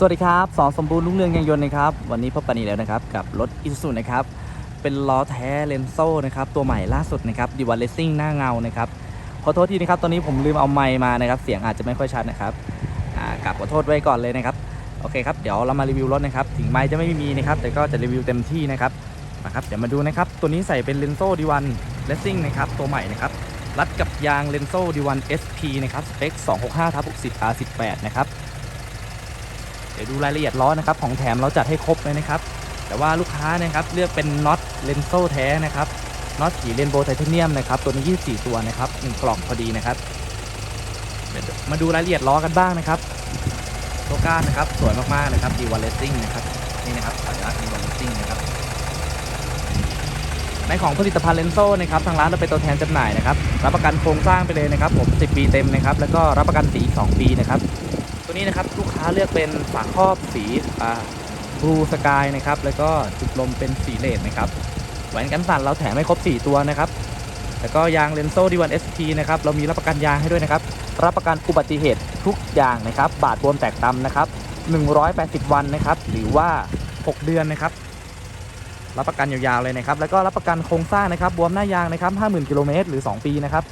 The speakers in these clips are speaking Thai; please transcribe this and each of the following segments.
สวัสดีครับสองสมบูรณ์รุ่งเรืองยางยนต์นะครับ วันนี้พบกันอีกแล้วนะครับ กับรถอิซูนะครับ เป็นล้อแท้เลนโซ่นะครับ ตัวใหม่ล่าสุดนะครับดีวันเลสซิ่งหน้าเงานะครับ ขอโทษทีนะครับ ตอนนี้ผมลืมเอาไมค์มานะครับ เสียงอาจจะไม่ค่อยชัดนะครับอ่ากลับขอโทษไว้ก่อนเลยนะครับ โอเคครับ เดี๋ยวเรามารีวิวรถนะครับ ถึงไมค์จะไม่มีนะครับ แต่ก็จะรีวิวเต็มที่นะครับมาครับ เดี๋ยวมาดูนะครับ ตัวนี้ใส่เป็นเลนโซ่ดีวันเลสซิ่งนะครับ ตัวใหม่นะครับ รัดกับยางเลนโซ่ดีวัน SP นะครับ สเปค265ทับ60 R18 นะครับ ดี๋ยวดูรายละเอียดล้อนะครับของแถมเราจัดให้ครบเลยนะครับ แต่ว่าลูกค้านะครับเลือกเป็นน็อตเลนโซ่แท้นะครับน็อตสีเรนโบว์ไทเทเนียมนะครับตัวนี้ 24 ตัวนะครับหนึ่งกล่องพอดีนะครับมาดูรายละเอียดล้อกันบ้างนะครับโลก้านนะครับสวยมากๆนะครับดีวันเลสซิ่งนะครับนี่นะครับสัญลักษณ์ดีวันเลสซิ่งนะครับในของผลิตภัณฑ์เลนโซ่นะครับทางร้านเราเป็นตัวแทนจำหน่ายนะครับรับประกันโครงสร้างไปเลยนะครับผม10 ปีเต็มนะครับแล้วก็รับประกันสีอีก2ปีนะครับ ตัวนี้นะครับลูกค้าเลือกเป็นฝาครอบสีอ่าบลูสกายนะครับแล้วก็จุดลมเป็นสีเลดนะครับแหวนกันสั่นเราแถมให้ครบ 4 ตัวนะครับแล้วก็ยางเลนโซ่ดีวันเอสพีนะครับเรามีรับประกันยางให้ด้วยนะครับ รับประกันอุบัติเหตุทุกอย่างนะครับ บาดบวมแตกตำนะครับ180 วันนะครับ หรือว่า 6 เดือนนะครับ รับประกันยาวๆเลยนะครับ แล้วก็รับประกันโครงสร้างนะครับ บวมหน้ายางนะครับ 50,000 กิโลเมตรหรือ 2 ปีนะครับ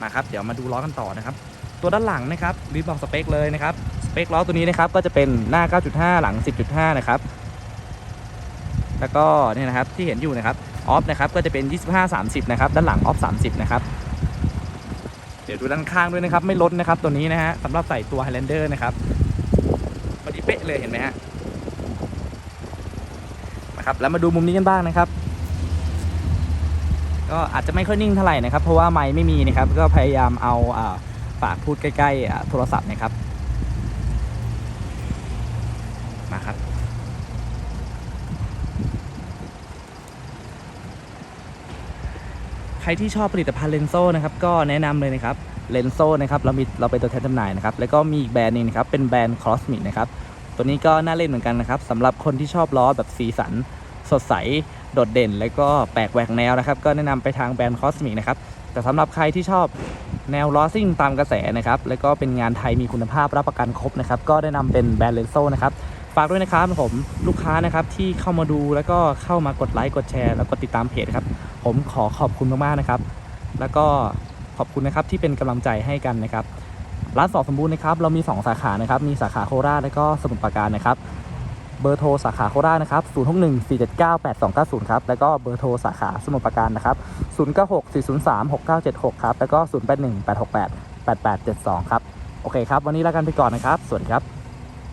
มาครับ เดี๋ยวมาดูล้อกันต่อนะครับ ตัวด้านหลังนะครับรีบบอกสเปคเลยนะครับสเปคล้อตัวนี้นะครับก็จะเป็นหน้า 9.5 หลัง 10.5 นะครับ แล้วก็เนี่ยนะครับที่เห็นอยู่นะครับออฟนะครับก็จะเป็น 25 30 นะครับ ด้านหลังออฟ 30 นะครับ เดี๋ยวดูด้านข้างด้วยนะครับ ไม่ลดนะครับตัวนี้นะฮะสำหรับใส่ตัว Highlander นะครับพอดีเป๊ะเลยเห็นไหมฮะนะครับแล้วมาดูมุมนี้กันบ้างนะครับก็อาจจะไม่ค่อยนิ่งเท่าไหร่นะครับ เพราะว่าไมค์ไม่มีนะครับ ก็พยายามเอาอ่า ปากพูดใกล้ๆโทรศัพท์นะครับ มาครับ ใครที่ชอบผลิตภัณฑ์เลนโซ่นะครับ ก็แนะนำเลยนะครับเลนโซ่นะครับเรามีเราเป็นตัวแทนจำหน่ายนะครับ แล้วก็มีอีกแบรนด์หนึงนะครับ เป็นแบรนด์ครอสมินะครับ ตัวนี้ก็น่าเล่นเหมือนกันนะครับสำหรับคนที่ชอบล้อแบบสีสัน สดใส โดดเด่น แล้วก็แปลกแหวกแนวนะครับ ก็แนะนำไปทางแบรนด์คอสมิกนะครับ แต่สำหรับใครที่ชอบ แนวล้อซิ่งตามกระแสนะครับ แล้วก็เป็นงานไทยมีคุณภาพรับประกันครบนะครับ ก็แนะนำเป็นแบรนด์เลนโซนะครับ ฝากด้วยนะครับผมลูกค้านะครับที่เข้ามาดูแล้วก็เข้ามากดไลค์กดแชร์แล้วกดติดตามเพจครับ ผมขอขอบคุณมากๆนะครับ แล้วก็ขอบคุณนะครับที่เป็นกำลังใจให้กันนะครับร้านสองสมบูรณ์นะครับเรามี 2 สาขานะครับ มีสาขาโคราชและก็สมุทรปราการนะครับ เบอร์โทรสาขาโคราชนะครับ 061 479 8290 ครับ แล้วก็เบอร์โทรสาขาสมุทรปราการนะครับ 096 403 6976 ครับ แล้วก็ 081 868 8872 ครับ โอเคครับ วันนี้ลากันไปก่อนนะครับ สวัสดีครับ